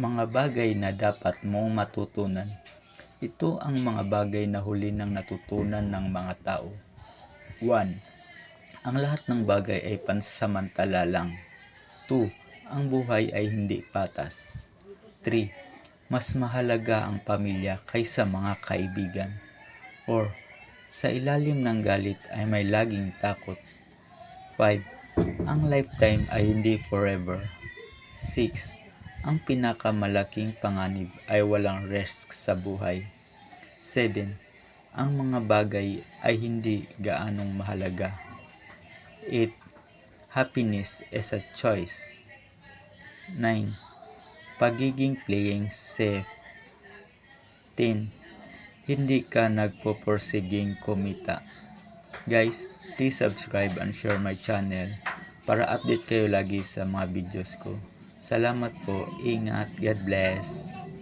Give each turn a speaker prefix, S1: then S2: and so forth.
S1: Mga bagay na dapat mong matutunan. Ito ang mga bagay na huli nang natutunan ng mga tao. 1. Ang lahat ng bagay ay pansamantala lang. 2. Ang buhay ay hindi patas. 3. Mas mahalaga ang pamilya kaysa mga kaibigan. 4. Sa ilalim ng galit ay may laging takot. 5. Ang lifetime ay hindi forever. 6. Ang pinakamalaking panganib ay walang risk sa buhay. 7. Ang mga bagay ay hindi gaanong mahalaga. 8. Happiness is a choice. 9. Pagiging playing safe. 10. Hindi ka nagpo-porsiging kumita. Guys, please subscribe and share my channel para update kayo lagi sa mga videos ko. Salamat po. Ingat. God bless.